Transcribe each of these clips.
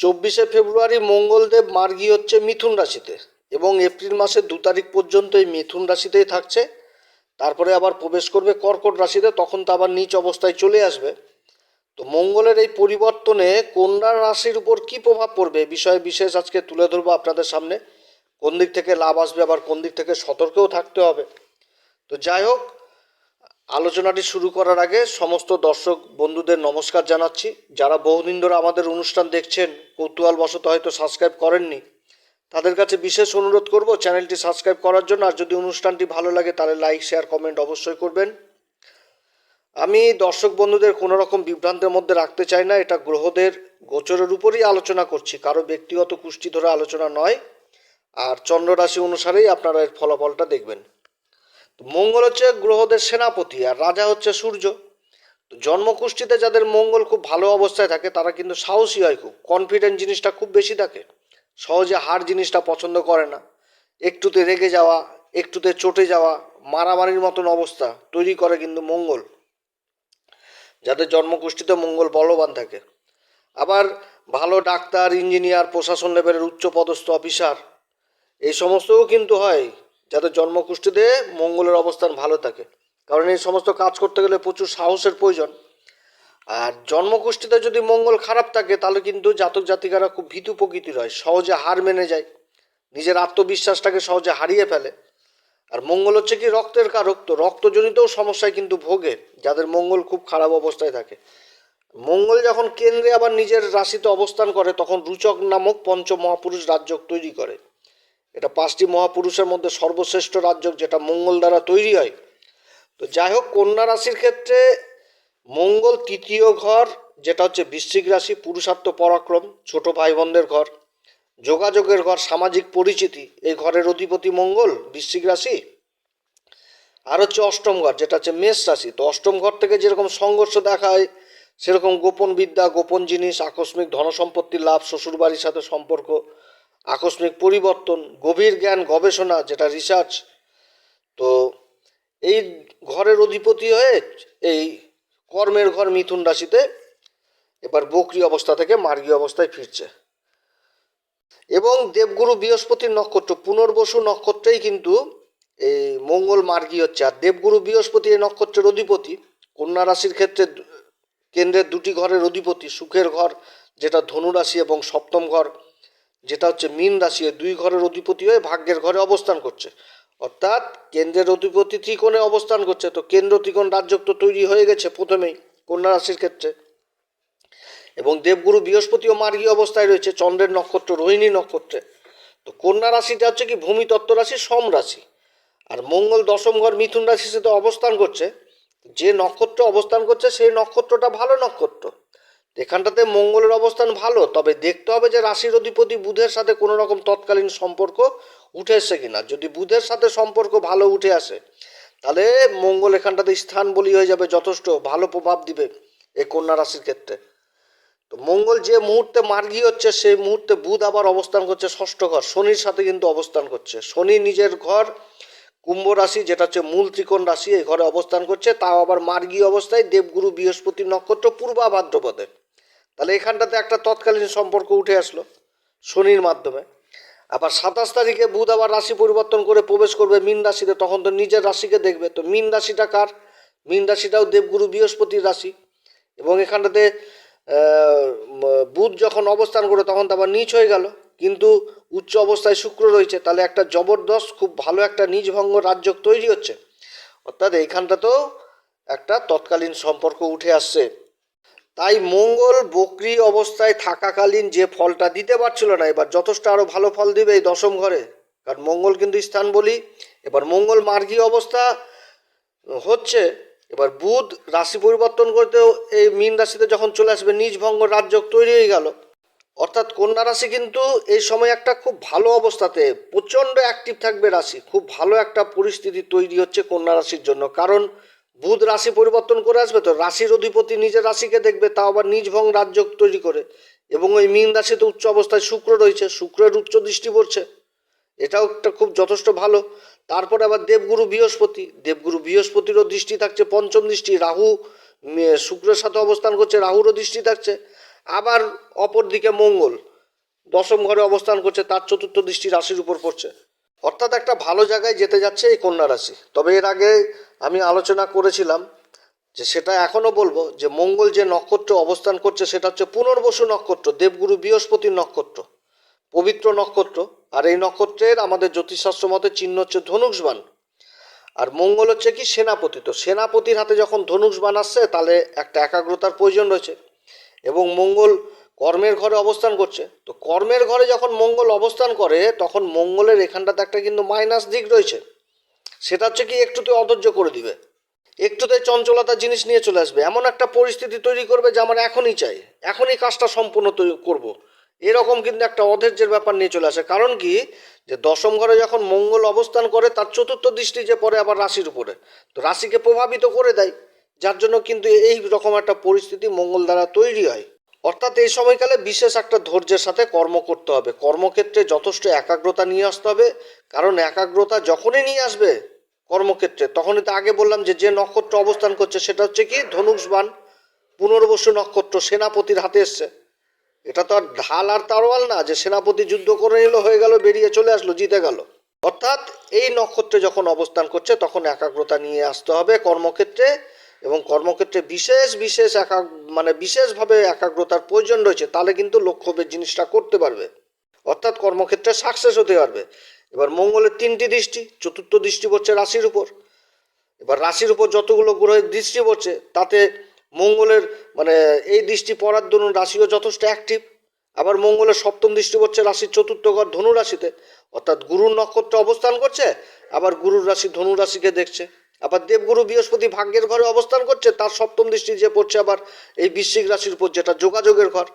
চব্বিশে ফেব্রুয়ারি মঙ্গলদেব মার্গী হচ্ছে মিথুন রাশিতে এবং এপ্রিল মাসের দু তারিখ পর্যন্ত এই মিথুন রাশিতেই থাকছে। তারপরে আবার প্রবেশ করবে কর্কট রাশিতে, তখন তো আবার নিচ অবস্থায় চলে আসবে। তো মঙ্গলের এই পরিবর্তনে কন্যা রাশির উপর কি প্রভাব পড়বে বিষয়ে বিশেষ আজকে তুলে ধরবো আপনাদের সামনে। কোন দিক থেকে লাভ আসবে, আবার কোন দিক থেকে সতর্কও থাকতে হবে। তো যাই হোক আলোচনাটি শুরু করার আগে সমস্ত দর্শক বন্ধুদের নমস্কার জানাচ্ছি। যারা বহুদিন ধরে আমাদের অনুষ্ঠান দেখছেন, কৌতূহলবশত হয়তো সাবস্ক্রাইব করেননি, তাদের কাছে বিশেষ অনুরোধ করব চ্যানেলটি সাবস্ক্রাইব করার জন্য, আর যদি অনুষ্ঠানটি ভালো লাগে তাহলে লাইক, শেয়ার, কমেন্ট অবশ্যই করবেন। আমি দর্শক বন্ধুদের কোনো রকম বিভ্রান্তের মধ্যে রাখতে চাই না, এটা গ্রহদের গোচরের উপরই আলোচনা করছি, কারও ব্যক্তিগত কুষ্টি ধরে আলোচনা নয়। আর চন্দ্র রাশি অনুসারেই আপনারা এর ফলাফলটা দেখবেন। মঙ্গল হচ্ছে গ্রহদের সেনাপতি আর রাজা হচ্ছে সূর্য। জন্মকুষ্ঠিতে যাদের মঙ্গল খুব ভালো অবস্থায় থাকে, তারা কিন্তু সাহসী হয় খুব কনফিডেন্ট জিনিসটা খুব বেশি থাকে। সহজে হার জিনিসটা পছন্দ করে না। একটুতে রেগে যাওয়া, একটুতে চটে যাওয়া, মারামারির মতন অবস্থা তৈরি করে কিন্তু মঙ্গল। যাদের জন্মকুষ্ঠিতে মঙ্গল বলবান থাকে। আবার ভালো ডাক্তার, ইঞ্জিনিয়ার, প্রশাসন লেভেলের উচ্চপদস্থ অফিসার, এই সমস্তও কিন্তু হয়। যাদের জন্মকুষ্ঠিতে মঙ্গলের অবস্থান ভালো থাকে। কারণ এই সমস্ত কাজ করতে গেলে প্রচুর সাহসের প্রয়োজন। আর জন্মকুষ্ঠিতে যদি মঙ্গল খারাপ থাকে, তাহলে কিন্তু জাতক জাতিকারা খুব ভীতু প্রকৃতির হয়, সহজে হার মেনে যায়। নিজের আত্মবিশ্বাসটাকে সহজে হারিয়ে ফেলে। আর মঙ্গল হচ্ছে কি রক্তের কারক, তো রক্তজনিতও সমস্যায় কিন্তু ভোগে, যাদের মঙ্গল খুব খারাপ অবস্থায় থাকে। মঙ্গল যখন কেন্দ্রে আবার নিজের রাশিতে অবস্থান করে, তখন রুচক নামক পঞ্চ মহাপুরুষ রাজ্যক তৈরি করে। এটা পাঁচটি মহাপুরুষের মধ্যে সর্বশ্রেষ্ঠ রাজ্যক যেটা মঙ্গল দ্বারা তৈরি হয়। তো যাই হোক, কন্যা রাশির ক্ষেত্রে মঙ্গল তৃতীয় ঘর, যেটা হচ্ছে বৃশ্চিক রাশি, পুরুষার্থ পরাক্রম, ছোট ভাই বোনদের ঘর, যোগাযোগের ঘর, সামাজিক পরিচিতি, এই ঘরের অধিপতি মঙ্গল, বৃশ্চিক রাশি। আর হচ্ছে অষ্টম ঘর, যেটা হচ্ছে মেষ রাশি। তো অষ্টম ঘর থেকে যেরকম সংঘর্ষ দেখায় সেরকম গোপন বিদ্যা, গোপন জিনিস, আকস্মিক ধনসম্পত্তির লাভ, শ্বশুরবাড়ির সাথে সম্পর্ক আকস্মিক পরিবর্তন, গভীর জ্ঞান, গবেষণা, যেটা রিসার্চ তো এই ঘরের অধিপতি হয়ে এই কর্মের ঘর মিথুন রাশিতে এবার বকরি অবস্থা থেকে মার্গী অবস্থায় ফিরছে। এবং দেবগুরু বৃহস্পতির নক্ষত্র, পুনর্বসু নক্ষত্রেই কিন্তু এই মঙ্গল মার্গী হচ্ছে। আর দেবগুরু বৃহস্পতি এই নক্ষত্রের অধিপতি, কন্যা রাশির ক্ষেত্রে কেন্দ্রের দুটি ঘরের অধিপতি, সুখের ঘর, যেটা ধনুরাশি এবং সপ্তম ঘর। যেটা হচ্ছে মীন রাশি দুই ঘরের অধিপতি হয়ে ভাগ্যের ঘরে অবস্থান করছে। অর্থাৎ কেন্দ্রের অধিপতি ত্রিকোণে অবস্থান করছে। তো কেন্দ্র ত্রিকোণ রাজ্য তো তৈরি হয়ে গেছে প্রথমেই কন্যা রাশির ক্ষেত্রে। এবং দেবগুরু বৃহস্পতিও মার্গী অবস্থায় রয়েছে চন্দ্রের নক্ষত্র, রোহিণী নক্ষত্রে। তো কন্যা রাশিটা হচ্ছে কি ভূমিতত্ত্ব রাশি, সম রাশি। আর মঙ্গল দশম ঘর মিথুন রাশির সাথে অবস্থান করছে। যে নক্ষত্র অবস্থান করছে, সেই নক্ষত্রটা ভালো নক্ষত্র। এখানটাতে মঙ্গলের অবস্থান ভালো, তবে দেখতে হবে যে রাশির অধিপতি বুধের সাথে কোনো রকম তৎকালীন সম্পর্ক উঠে এসছে কিনা। যদি বুধের সাথে সম্পর্ক ভালো উঠে আসে, তাহলে মঙ্গল এখানটাতে স্থান বলি হয়ে যাবে, যথেষ্ট ভালো প্রভাব দিবে এই কন্যা রাশির ক্ষেত্রে। তো মঙ্গল যে মুহূর্তে মার্গী হচ্ছে, সেই মুহূর্তে বুধ আবার অবস্থান করছে ষষ্ঠ ঘর, শনির সাথে কিন্তু অবস্থান করছে। শনি নিজের ঘর, কুম্ভ রাশি, যেটা হচ্ছে মূল ত্রিকোণ রাশি, এই ঘরে অবস্থান করছে। তাও আবার মার্গী অবস্থায় দেবগুরু বৃহস্পতি নক্ষত্র পূর্বা ভাদ্রপদে তাহলে এখানটাতে একটা তৎকালীন সম্পর্ক উঠে আসলো শনির মাধ্যমে। আবার সাতাশ তারিখে বুধ আবার রাশি পরিবর্তন করে প্রবেশ করবে মীন রাশিতে, তখন তো নিজের রাশিকে দেখবে। তো মীন রাশিটা কার? মীন রাশিটাও দেবগুরু বৃহস্পতির রাশি। এবং এখানটাতে বুধ যখন অবস্থান করে, তখন তো আবার নিচ হয়ে গেল। কিন্তু উচ্চ অবস্থায় শুক্র রয়েছে, তাহলে একটা জবরদস্ত, খুব ভালো একটা নিজভঙ্গ রাজ্য তৈরি হচ্ছে। অর্থাৎ এইখানটাতেও একটা তৎকালীন সম্পর্ক উঠে আসছে। তাই মঙ্গল বকরি অবস্থায় থাকাকালীন যে ফলটা দিতে পারছিল না, এবার যথেষ্ট আরও ভালো ফল দিবে এই দশম ঘরে। কারণ মঙ্গল কিন্তু স্থান বলি, এবার মঙ্গল মার্গী অবস্থা হচ্ছে, এবার বুধ রাশি পরিবর্তন করতেও এই মীন রাশিতে যখন চলে আসবে, নিজ ভঙ্গ রাজ্য তৈরি হয়ে গেল। অর্থাৎ কন্যা রাশি কিন্তু এই সময় একটা খুব ভালো অবস্থাতে, প্রচণ্ড অ্যাক্টিভ থাকবে রাশি, খুব ভালো একটা পরিস্থিতি তৈরি হচ্ছে কন্যা রাশির জন্য। কারণ বুধ রাশি পরিবর্তন করে আসবে তো রাশির অধিপতি নিজের রাশিকে দেখবে, তাও আবার নিজ ভং রাজ্য তৈরি করে। এবং ওই মীন রাশিতে উচ্চ অবস্থায় শুক্র রয়েছে, শুক্রের উচ্চ দৃষ্টি পড়ছে। এটাও একটা খুব যথেষ্ট ভালো। তারপরে আবার দেবগুরু বৃহস্পতি, দেবগুরু বৃহস্পতিরও দৃষ্টি থাকছে, পঞ্চম দৃষ্টি রাহু শুক্রের সাথে অবস্থান করছে, রাহুরও দৃষ্টি থাকছে। আবার অপর দিকে মঙ্গল, দশম ঘরে অবস্থান করছে, তার চতুর্থ দৃষ্টি রাশির উপর পড়ছে। অর্থাৎ একটা ভালো জায়গায় যেতে যাচ্ছে এই কন্যা রাশি। তবে এর আগে আমি আলোচনা করেছিলাম যে সেটা এখনও বলব যে মঙ্গল যে নক্ষত্র অবস্থান করছে সেটা হচ্ছে পুনর্বসু নক্ষত্র, দেবগুরু বৃহস্পতির নক্ষত্র, পবিত্র নক্ষত্র। আর এই নক্ষত্রের আমাদের জ্যোতিষশাস্ত্র মতে চিহ্ন হচ্ছে ধনুষবান। আর মঙ্গল হচ্ছে কি সেনাপতি। তো সেনাপতির হাতে যখন ধনুষবান আসছে তাহলে একটা একাগ্রতার প্রয়োজন রয়েছে। এবং মঙ্গল কর্মের ঘরে অবস্থান করছে। তো কর্মের ঘরে যখন মঙ্গল অবস্থান করে, তখন মঙ্গলের এখানটাতে একটা কিন্তু মাইনাস দিক রয়েছে। সেটা হচ্ছে কি, একটুতে অধৈর্য করে দিবে। একটুতে চঞ্চলতা জিনিস নিয়ে চলে আসবে। এমন একটা পরিস্থিতি তৈরি করবে যে আমার এখনই চাই, এখনই কাজটা সম্পূর্ণ তৈরি করব। এরকম কিন্তু একটা অধৈর্যের ব্যাপার নিয়ে চলে আসে। কারণ কি, যে দশম ঘরে যখন মঙ্গল অবস্থান করে, তার চতুর্থ দৃষ্টি যে পড়ে আবার রাশির উপরে। তো রাশিকে প্রভাবিত করে দেয়। যার জন্য কিন্তু এই রকম একটা পরিস্থিতি মঙ্গল দ্বারা তৈরি হয়। অর্থাৎ এই সময়কালে বিশেষ একটা ধৈর্যের সাথে কর্ম করতে হবে। কর্মক্ষেত্রে যথেষ্ট একাগ্রতা নিয়ে আসতে হবে। কারণ একাগ্রতা যখনই নিয়ে আসবে কর্মক্ষেত্রে, তখনই তো আগে বললাম যে যে নক্ষত্র অবস্থান করছে সেটা হচ্ছে কি? ধনুষবান। পুনর্বসু নক্ষত্র সেনাপতির হাতে এসছে। এটা তো আর ঢাল আর তারওয়াল না যে, সেনাপতি যুদ্ধ করে নিল, হয়ে গেল, বেরিয়ে চলে আসলো, জিতে গেল। অর্থাৎ এই নক্ষত্রে যখন অবস্থান করছে, তখন একাগ্রতা নিয়ে আসতে হবে কর্মক্ষেত্রে। এবং কর্মক্ষেত্রে বিশেষ বিশেষ একা মানে বিশেষভাবে একাগ্রতার প্রয়োজন রয়েছে, তাহলে কিন্তু লক্ষ্যবের জিনিসটা করতে পারবে। অর্থাৎ কর্মক্ষেত্রে সাকসেস হতে পারবে। এবার মঙ্গলের তিনটি দৃষ্টি, চতুর্থ দৃষ্টি পড়ছে রাশির উপর। এবার রাশির উপর যতগুলো গ্রহের দৃষ্টি পড়ছে, তাতে মঙ্গলের মানে এই দৃষ্টি পড়ার দরুন রাশিও যথেষ্ট অ্যাক্টিভ আবার মঙ্গলের সপ্তম দৃষ্টি পড়ছে রাশির চতুর্থ ঘর ধনু রাশিতে অর্থাৎ গুরুর নক্ষত্র অবস্থান করছে, আবার গুরুর রাশি ধনু রাশিকে দেখছে। আবার দেবগুরু বৃহস্পতি ভাগ্যের ঘরে অবস্থান করছে, তার সপ্তম দৃষ্টি যে পড়ছে আবার এই বৃশ্চিক রাশির উপর, যেটা যোগাযোগের ঘর।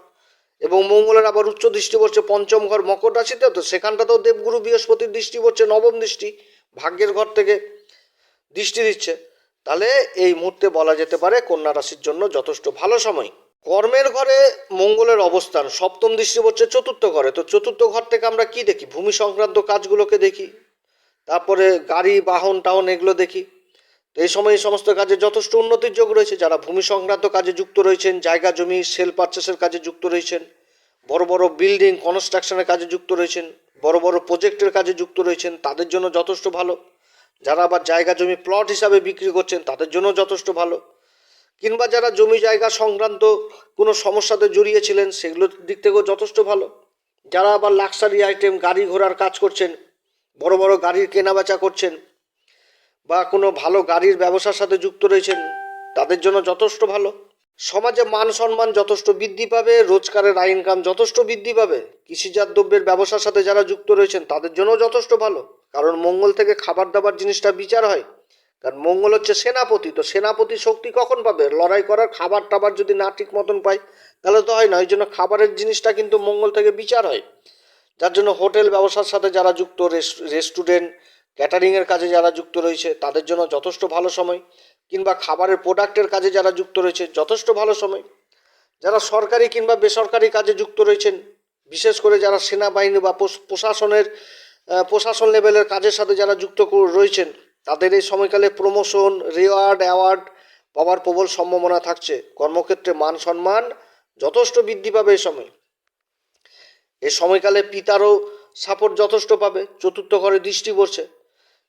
এবং মঙ্গলের আবার উচ্চ দৃষ্টি পড়ছে, পঞ্চম ঘর মকর রাশিতে, তো সেখানটাতেও দেবগুরু বৃহস্পতির দৃষ্টি পড়ছে, নবম দৃষ্টি, ভাগ্যের ঘর থেকে দৃষ্টি দিচ্ছে। তাহলে এই মুহূর্তে বলা যেতে পারে, কন্যা রাশির জন্য যথেষ্ট ভালো সময়। কর্মের ঘরে মঙ্গলের অবস্থান, সপ্তম দৃষ্টি পড়ছে চতুর্থ ঘরে, তো চতুর্থ ঘর থেকে আমরা কি দেখি? ভূমি সংক্রান্ত কাজগুলোকে দেখি, তারপরে গাড়ি, বাহন, টাহন, এগুলো দেখি। তো এই সময় এই সমস্ত কাজে যথেষ্ট উন্নতির যোগ রয়েছে। যারা ভূমি সংক্রান্ত কাজে যুক্ত রয়েছেন, জায়গা, জমি, সেল পারচেসের কাজে যুক্ত রয়েছেন, বড় বড় বিল্ডিং, কনস্ট্রাকশনের কাজে যুক্ত রয়েছেন, বড় বড় প্রজেক্টের কাজে যুক্ত রয়েছেন, তাদের জন্য যথেষ্ট ভালো। যারা আবার জায়গা, জমি, প্লট হিসাবে বিক্রি করছেন, তাদের জন্য যথেষ্ট ভালো। কিংবা যারা জমি, জায়গা সংক্রান্ত কোনো সমস্যাতে জড়িয়েছিলেন সেগুলোর দিক থেকেও যথেষ্ট ভালো। যারা আবার লাক্সারি আইটেম গাড়ি ঘোড়ার কাজ করছেন, বড় বড় গাড়ির কেনাবেচা করছেন বা কোনো ভালো গাড়ির ব্যবসার সাথে যুক্ত রয়েছেন, তাদের জন্য যথেষ্ট ভালো। সমাজে মান সম্মান যথেষ্ট বৃদ্ধি পাবে, রোজগারের আয় ইনকাম যথেষ্ট বৃদ্ধি পাবে। কৃষিজাত দ্রব্যের ব্যবসার সাথে যারা যুক্ত রয়েছেন, তাদের জন্য যথেষ্ট ভালো। কারণ মঙ্গল থেকে খাবার দাবার জিনিসটা বিচার হয়। কারণ মঙ্গল হচ্ছে সেনাপতি, তো সেনাপতি শক্তি কখন পাবে? লড়াই করার খাবার টাবার যদি না ঠিক মতন পায়, তাহলে তো হয় না। ওই জন্য খাবারের জিনিসটা কিন্তু মঙ্গল থেকে বিচার হয়। যার জন্য হোটেল ব্যবসার সাথে যারা যুক্ত রেস্টুরেন্ট ক্যাটারিংয়ের কাজে যারা যুক্ত রয়েছে, তাদের জন্য যথেষ্ট ভালো সময় কিংবা খাবারের প্রোডাক্টের কাজে যারা যুক্ত রয়েছে, যথেষ্ট ভালো সময়। যারা সরকারি কিংবা বেসরকারি কাজে যুক্ত রয়েছেন, বিশেষ করে যারা সেনাবাহিনী বা প্রশাসনের প্রশাসন লেভেলের কাজের সাথে যারা যুক্ত রয়েছেন, তাদের এই সময়কালে প্রমোশন রিওয়ার্ড অ্যাওয়ার্ড পাওয়ার প্রবল সম্ভাবনা থাকছে। কর্মক্ষেত্রে মান সম্মান যথেষ্ট বৃদ্ধি পাবে এই সময়। এই সময়কালে পিতারও সাপোর্ট যথেষ্ট পাবে। চতুর্থ ঘরে দৃষ্টি পড়ছে।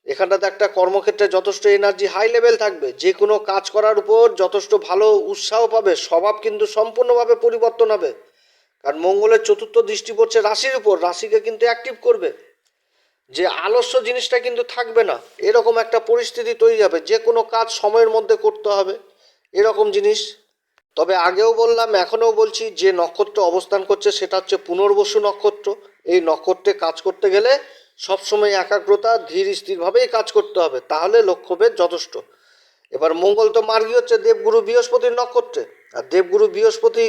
এখানটাতে একটা কর্মক্ষেত্রে যথেষ্ট এনার্জি হাই লেভেল থাকবে। যে কোনো কাজ করার উপর যথেষ্ট ভালো উৎসাহ পাবে, স্বভাব কিন্তু সম্পূর্ণভাবে পরিবর্তন হবে। কারণ মঙ্গলের চতুর্থ দৃষ্টি পড়ছে রাশির উপর, রাশিকে কিন্তু অ্যাক্টিভ করবে। যে আলস্য জিনিসটা কিন্তু থাকবে না, এরকম একটা পরিস্থিতি তৈরি হবে, যে কোনো কাজ সময়ের মধ্যে করতে হবে, এরকম জিনিস। তবে আগেও বললাম, এখনও বলছি, যে নক্ষত্র অবস্থান করছে, সেটা হচ্ছে পুনর্বসু নক্ষত্র। এই নক্ষত্রে কাজ করতে গেলে সবসময় একাগ্রতা, ধীর স্থিরভাবেই কাজ করতে হবে, তাহলে লক্ষ্যভেদ যথেষ্ট। এবার মঙ্গল তো মার্গী হচ্ছে দেবগুরু বৃহস্পতির নক্ষত্রে, আর দেবগুরু বৃহস্পতি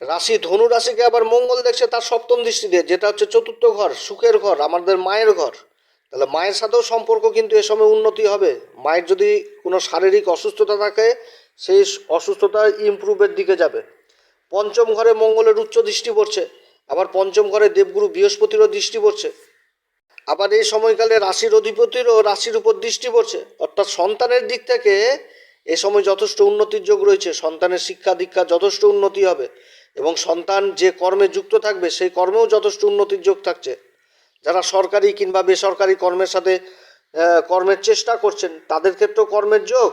রাশি ধনু রাশিকে আবার মঙ্গল দেখছে তার সপ্তম দৃষ্টি দিয়ে যেটা হচ্ছে চতুর্থ ঘর, সুখের ঘর, আমাদের মায়ের ঘর। তাহলে মায়ের সাথেও সম্পর্ক কিন্তু এ সময় উন্নতি হবে। মায়ের যদি কোনো শারীরিক অসুস্থতা থাকে, সেই অসুস্থতা ইমপ্রুভের দিকে যাবে। পঞ্চম ঘরে মঙ্গলের উচ্চ দৃষ্টি পড়ছে, আবার পঞ্চম ঘরে দেবগুরু বৃহস্পতিরও দৃষ্টি পড়ছে। আবার এই সময়কালে রাশির অধিপতিরও রাশির উপর দৃষ্টি পড়ছে। অর্থাৎ সন্তানের দিক থেকে এ সময় যথেষ্ট উন্নতির যোগ রয়েছে। সন্তানের শিক্ষা দীক্ষা যথেষ্ট উন্নতি হবে এবং সন্তান যে কর্মে যুক্ত থাকবে, সেই কর্মেও যথেষ্ট উন্নতির যোগ থাকছে। যারা সরকারি কিংবা বেসরকারি কর্মের সাথে কর্মের চেষ্টা করছেন, তাদের ক্ষেত্রেও কর্মের যোগ।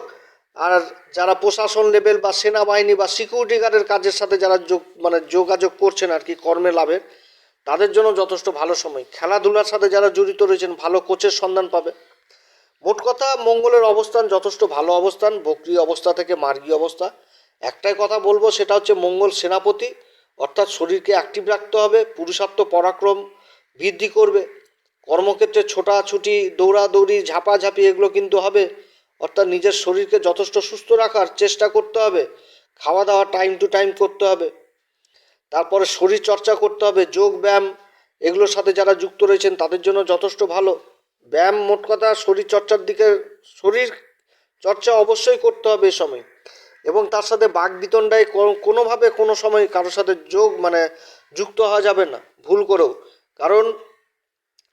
আর যারা প্রশাসন লেভেল বা সেনাবাহিনী বা সিকিউরিটি গার্ডের কাজের সাথে যারা যোগ মানে যোগাযোগ করছেন আর কি, কর্মে লাভের তাদের জন্য যথেষ্ট ভালো সময়। খেলাধুলার সাথে যারা জড়িত রয়েছেন, ভালো কোচের সন্ধান পাবে। মোট কথা, মঙ্গলের অবস্থান যথেষ্ট ভালো অবস্থান, বক্রি অবস্থা থেকে মার্গী অবস্থা। একটাই কথা বলব, সেটা হচ্ছে মঙ্গল সেনাপতি, অর্থাৎ শরীরকে অ্যাক্টিভ রাখতে হবে, পুরুষার্থ পরাক্রম বৃদ্ধি করবে। কর্মক্ষেত্রে ছোটাছুটি, দৌড়াদৌড়ি, ঝাপাঝাপি, এগুলো কিন্তু হবে। অর্থাৎ নিজের শরীরকে যথেষ্ট সুস্থ রাখার চেষ্টা করতে হবে। খাওয়া দাওয়া টাইম টু টাইম করতে হবে। তারপরে শরীর চর্চা করতে হবে, যোগ ব্যায়াম, এগুলোর সাথে যারা যুক্ত রয়েছেন তাদের জন্য যথেষ্ট ভালো। ব্যায়াম মোট কথা শরীর চর্চার দিকে, শরীর চর্চা অবশ্যই করতে হবে এ সময়। এবং তার সাথে বাঘ বিতণ্ডায় কোনোভাবে কোনো সময় কারোর সাথে যোগ মানে যুক্ত হওয়া যাবে না, ভুল করেও। কারণ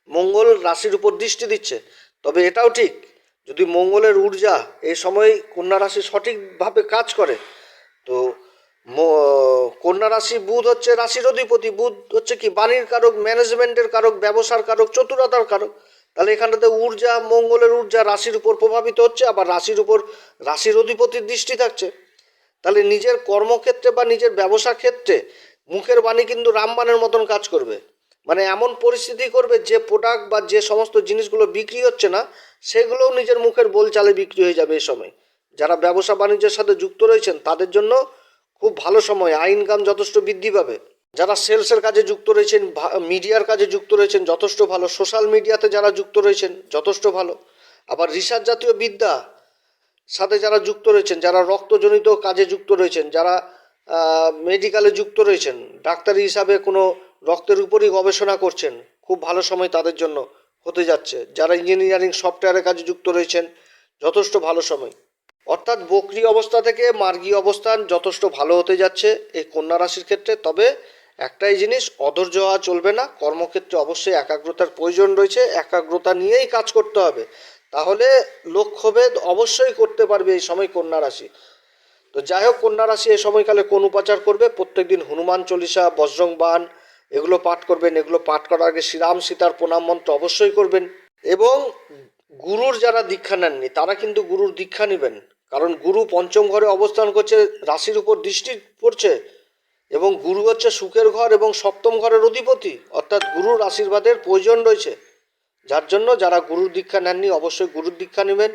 মঙ্গল রাশির উপর দৃষ্টি দিচ্ছে, তবে এটাও ঠিক, যদি মঙ্গলের ঊর্জা এই সময় কন্যা রাশি সঠিকভাবে কাজ করে, তো কন্যা রাশি বুধ হচ্ছে রাশির অধিপতি। বুধ হচ্ছে কি? বাণীর কারক ম্যানেজমেন্টের কারক, ব্যবসার কারক, চতুরতার কারক। তাহলে এখানটাতে ঊর্জা, মঙ্গলের ঊর্জা রাশির উপর প্রভাবিত হচ্ছে, আবার রাশির উপর রাশির অধিপতির দৃষ্টি থাকছে। তাহলে নিজের কর্মক্ষেত্রে বা নিজের ব্যবসা ক্ষেত্রে মুখের বাণী কিন্তু রামবাণের মতন কাজ করবে। মানে এমন পরিস্থিতি করবে যে প্রোডাক্ট বা যে সমস্ত জিনিসগুলো বিক্রি হচ্ছে না, সেগুলোও নিজের মুখের বোলচালে বিক্রি হয়ে যাবে এই সময়। যারা ব্যবসা বাণিজ্যের সাথে যুক্ত রয়েছেন, তাদের জন্য খুব ভালো সময় আয় ইনকাম যথেষ্ট বৃদ্ধি পাবে। যারা সেলসের কাজে যুক্ত রয়েছেন মিডিয়ার কাজে যুক্ত রয়েছেন, যথেষ্ট ভালো। সোশ্যাল মিডিয়াতে যারা যুক্ত রয়েছেন, যথেষ্ট ভালো। আবার রিসার্চ জাতীয় বিদ্যা সাথে যারা যুক্ত রয়েছেন, যারা রক্তজনিত কাজে যুক্ত রয়েছেন, যারা মেডিকেলে যুক্ত রয়েছেন, ডাক্তারি হিসাবে কোনো রক্তের উপরই গবেষণা করছেন, খুব ভালো সময় তাদের জন্য হতে যাচ্ছে। যারা ইঞ্জিনিয়ারিং সফটওয়্যারের কাজে যুক্ত রয়েছেন, যথেষ্ট ভালো সময়। অর্থাৎ বকরি অবস্থা থেকে মার্গী অবস্থান যথেষ্ট ভালো হতে যাচ্ছে এই কন্যা রাশির ক্ষেত্রে। তবে একটাই জিনিস, অধৈর্য হওয়া চলবে না। কর্মক্ষেত্রে অবশ্যই একাগ্রতার প্রয়োজন রয়েছে। একাগ্রতা নিয়েই কাজ করতে হবে। তাহলে লক্ষ্যভেদ অবশ্যই করতে পারবে এই সময় কন্যা রাশি। তো যাই হোক, কন্যা রাশি এই সময়কালে কোন উপাচার করবে? প্রত্যেকদিন হনুমান চল্লিশা বজ্রং বান এগুলো পাঠ করবেন। এগুলো পাঠ করার আগে শ্রীরাম সীতার প্রণাম মন্ত্র অবশ্যই করবেন। এবং গুরুর যারা দীক্ষা নেননি, তারা কিন্তু গুরুর দীক্ষা নেবেন। কারণ গুরু পঞ্চম ঘরে অবস্থান করছে, রাশির উপর দৃষ্টি পড়ছে এবং গুরু হচ্ছে সুখের ঘর এবং সপ্তম ঘরের অধিপতি। অর্থাৎ গুরুর আশীর্বাদের প্রয়োজন রয়েছে। যার জন্য যারা গুরুর দীক্ষা নেননি, অবশ্যই গুরুর দীক্ষা নেবেন।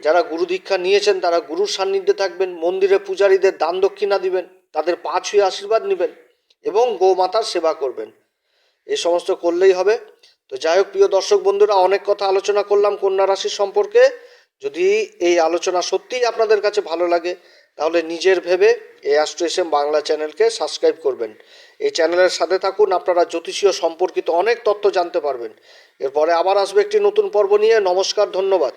যারা গুরু দীক্ষা নিয়েছেন, তারা গুরুর সান্নিধ্যে থাকবেন, মন্দিরে পূজারীদের দান দক্ষিণা দিবেন, তাদের পা ছুঁয়ে আশীর্বাদ নেবেন এবং গোমাতার সেবা করবেন। এ সমস্ত করলেই হবে। তো যাই হোক, প্রিয় দর্শক বন্ধুরা, অনেক কথা আলোচনা করলাম কন্যা রাশি সম্পর্কে। যদি এই আলোচনা সত্যিই আপনাদের কাছে ভালো লাগে, তাহলে নিজের ভেবে এ অ্যাস্ট্রো এস বাংলা চ্যানেলকে সাবস্ক্রাইব করবেন। এই চ্যানেলের সাথে থাকুন, আপনারা জ্যোতিষীয় সম্পর্কিত অনেক তথ্য জানতে পারবেন। এরপরে আবার আসবে একটি নতুন পর্ব নিয়ে। নমস্কার, ধন্যবাদ।